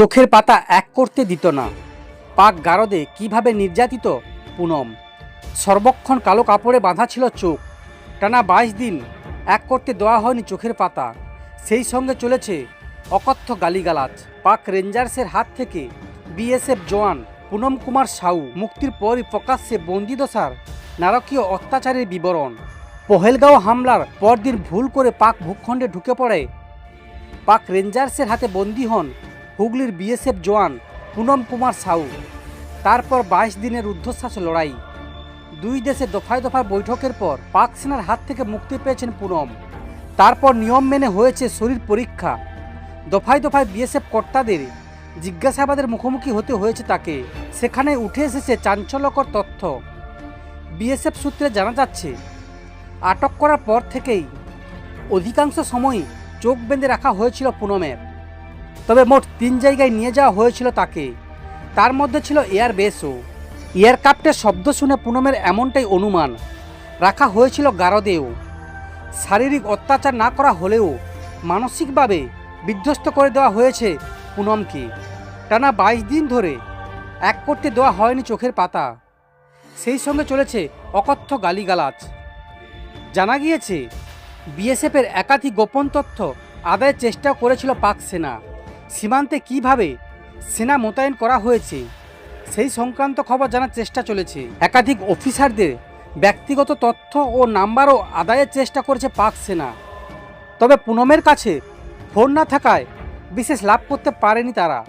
চোখের পাতা এক করতে দিত না। পাক গারদে কীভাবে নির্যাতিত? পুনম। সর্বক্ষণ কালো কাপড়ে বাঁধা ছিল চোখ। টানা বাইশ দিন এক করতে দেওয়া হয়নি চোখের পাতা। সেই সঙ্গে চলেছে অকথ্য গালিগালাজ। পাক রেঞ্জার্সের হাত থেকে বিএসএফ জওয়ান পুনম কুমার সাউ মুক্তির পরই প্রকাশ্যে বন্দিদশার নারকীয় অত্যাচারের বিবরণ। পহেলগাঁও হামলার পরদিন ভুল করে পাক ভূখণ্ডে ঢুকে পড়ে। পাক রেঞ্জার্সের হাতে বন্দী হন হুগলির বিএসএফ জওয়ান পুনম কুমার সাউ তারপর বাইশ দিনের ঊর্ধ্বশ্বাস লড়াই। দুই দেশে দফায় দফায় বৈঠকের পর পাক সেনার হাত থেকে মুক্তি পেয়েছেন পুনম। তারপর নিয়ম মেনে হয়েছে শরীর পরীক্ষা। দফায় দফায় বিএসএফ কর্তাদের জিজ্ঞাসাবাদের মুখোমুখি হতে হয়েছে তাকে। সেখানে উঠে এসেছে চাঞ্চল্যকর তথ্য। বিএসএফ সূত্রে জানা যাচ্ছে, আটক করার পর থেকেই অধিকাংশ সময়ই চোখ বেঁধে রাখা হয়েছিল পুনমের। তবে মোট তিন জায়গায় নিয়ে যাওয়া হয়েছিল তাকে। তার মধ্যে ছিল এয়ার বেসও। এয়ারক্রাফটের শব্দ শুনে পুনমের এমনটাই অনুমান। রাখা হয়েছিল গারদেও। শারীরিক অত্যাচার না করা হলেও মানসিকভাবে বিধ্বস্ত করে দেওয়া হয়েছে পুনমকে। টানা বাইশ দিন ধরে এক করতে দেওয়া হয়নি চোখের পাতা। সেই সঙ্গে চলেছে অকথ্য গালিগালাজ। জানা গিয়েছে, বিএসএফের একাধিক গোপন তথ্য আদায়ের চেষ্টা করেছিল পাক সেনা। সীমান্তে কীভাবে সেনা মোতায়েন করা হয়েছে, সেই সংক্রান্ত খবর জানার চেষ্টা চলেছে। একাধিক অফিসারদের ব্যক্তিগত তথ্য ও নাম্বারও আদায়ের চেষ্টা করেছে পাক সেনা। তবে পুনমের কাছে ফোন না থাকায় বিশেষ লাভ করতে পারেনি তারা।